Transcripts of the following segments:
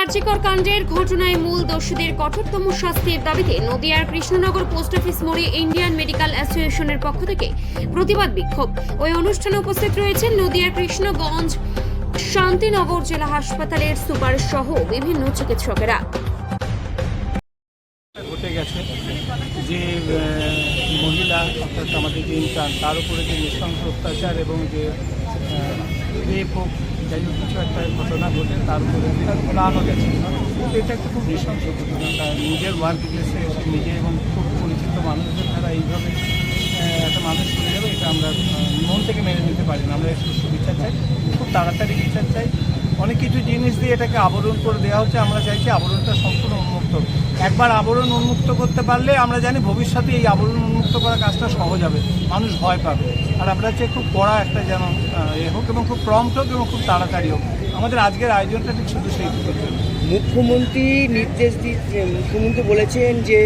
আর্যিকর কাণ্ডের ঘটনায় মূল দোষীদের কঠোরতম শাস্তির দাবিতে নদিয়ার কৃষ্ণনগর পোস্ট অফিস মোড়ে ইন্ডিয়ান মেডিকেল অ্যাসোসিয়েশনের পক্ষ থেকে প্রতিবাদ বিক্ষোভ। ওই অনুষ্ঠানে উপস্থিত রয়েছেন নদিয়ার কৃষ্ণগঞ্জ শান্তিনগর জেলা হাসপাতালের সুপার সহ বিভিন্ন চিকিৎসকেরা। মহিলা, অর্থাৎ আমাদের যে ইন্টার্ন তার উপরে যে নৃশংস অত্যাচার এবং যে রেপ হোক, যাই হোক কিছু একটা ঘটনা ঘটে, তার উপরে তার প্রাণও গেছে। এটা একটা খুব নৃশংস ঘটনা তার নিজের ওয়ার্ক প্লেসে এসে নিজে এবং খুব পরিচিত মানুষদের দ্বারা এইভাবে একটা মানুষ চলে যাবে, এটা আমরা মন থেকে মেনে নিতে পারি না। আমরা সুস্থ বিচার চাই, খুব তাড়াতাড়ি বিচার চাই। অনেক কিছু জিনিস দিয়ে এটাকে আবরণ করে দেওয়া হচ্ছে আমরা চাইছি আবরণটা সম্পূর্ণ উন্মুক্ত। একবার আবরণ উন্মুক্ত করতে পারলে আমরা জানি ভবিষ্যতে এই আবরণ উন্মুক্ত করা কাজটা সহজ হবে মানুষ ভয় পাবে। আর আমরা চাই খুব কড়া একটা যেন এ হোক এবং খুব প্রম্পট হোক এবং খুব তাড়াতাড়ি হোক। আমাদের আজকের আয়োজনটা ঠিক শুধু সেই মুখ্যমন্ত্রী নির্দেশ দিচ্ছে মুখ্যমন্ত্রী বলেছেন যে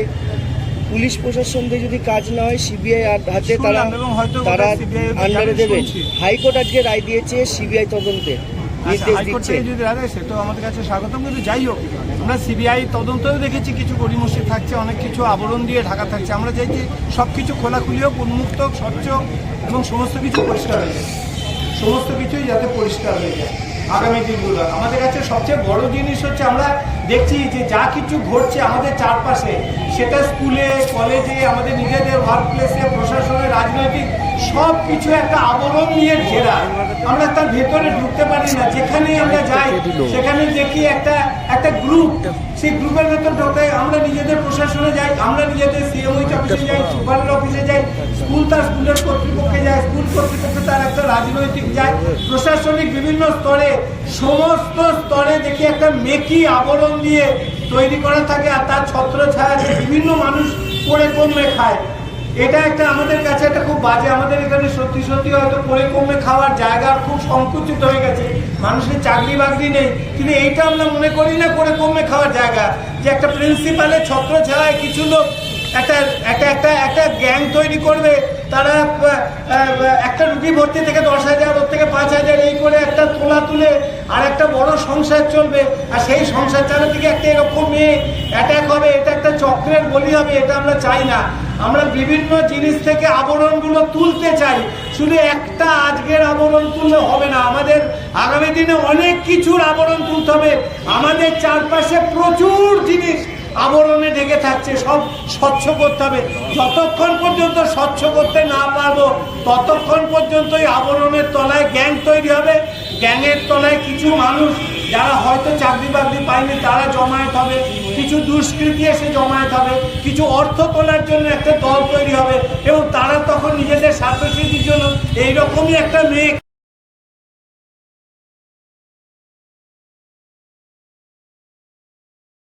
পুলিশ প্রশাসন দিয়ে যদি কাজ না হয় সিবিআই হাতে তারা তারা আন্ডারে দেবে হাইকোর্ট আজকে রায় দিয়েছে সিবিআই তদন্তে। নির্দেশ হাইকোর্ট দিচ্ছে। যদি দেয় সেটাও আমাদের কাছে স্বাগতম। কিন্তু যাই হোক আমরা সিবিআই তদন্তেও দেখেছি কিছু গড়িমসি থাকছে অনেক কিছু আবরণ দিয়ে ঢাকা থাকছে। আমরা চাইছি সব কিছু খোলাখুলি হোক উন্মুক্ত স্বচ্ছ এবং সমস্ত কিছু পরিষ্কার হয়ে যায়। সমস্ত কিছুই যাতে পরিষ্কার হয়ে যায় আগামী দিনগুলো। আমাদের কাছে সবচেয়ে বড় জিনিস হচ্ছে আমরা দেখছি যে যা কিছু ঘটছে আমাদের চারপাশে সেটা স্কুলে কলেজে আমাদের নিজেদের ওয়ার্ক প্লেসে প্রশাসনের রাজনৈতিক সব কিছু একটা আবরণ নিয়ে ঘেরা। আমরা তার ভেতরে ঢুকতে পারি না। যেখানে আমরা যাই, সেখানে দেখি একটা একটা গ্রুপ সেই গ্রুপের ভেতর ঢোকে। আমরা নিজেদের প্রশাসনে যাই, আমরা নিজেদের সিএমওইচ অফিসে যাই, সুপারের অফিসে যাই। স্কুল তার স্কুলের কর্তৃপক্ষে যায়। স্কুল কর্তৃপক্ষ তার একটা রাজনৈতিক যায়। প্রশাসনিক বিভিন্ন স্তরে, সমস্ত স্তরে দেখি একটা মেকি আবরণ দিয়ে তৈরি করা থাকে। আর তার ছত্র ছায়া বিভিন্ন মানুষ পড়ে কমে খায়। এটা একটা আমাদের কাছে একটা খুব বাজে, আমাদের এখানে সত্যি সত্যি হয়তো পড়ে কমে খাওয়ার জায়গা খুব সংকুচিত হয়ে গেছে। মানুষের চাকরি বাকরি নেই। কিন্তু এইটা আমরা মনে করি না করে কমে খাওয়ার জায়গা। যে একটা প্রিন্সিপালের ছত্র ছাড়ায় কিছু লোক একটা একটা একটা একটা গ্যাং তৈরি করবে, তারা একটা রুগী ভর্তি থেকে দশ হাজার, ওর থেকে পাঁচ হাজার এই করে একটা তোলা তুলে আর একটা বড় সংসার চলবে। আর সেই সংসার চালাতে গিয়ে একটা এরকম মেয়ে অ্যাটাক হবে, এটা একটা চক্রের বলি হবে, এটা আমরা চাই না। আমরা বিভিন্ন জিনিস থেকে আবরণগুলো তুলতে চাই। শুধু একটা আজকের আবরণ তুললে হবে না, আমাদের আগামী দিনে অনেক কিছুর আবরণ তুলতে হবে। আমাদের চারপাশে প্রচুর জিনিস আবরণে ঢেকে থাকছে, সব স্বচ্ছ করতে হবে। যতক্ষণ পর্যন্ত স্বচ্ছ করতে না পারব, ততক্ষণ পর্যন্ত এই আবরণের তলায় গ্যাং তৈরি হবে। গ্যাংয়ের তলায় কিছু মানুষ যারা হয়তো চাকরি বাকরি পায়নি, তারা জমায়েত হবে। কিছু দুষ্কৃতি এসে জমায়েত হবে। কিছু অর্থ তোলার জন্য একটা দল তৈরি হবে। এবং তারা তখন নিজেদের স্বার্থসিদ্ধির জন্য এইরকমই একটা মেয়ে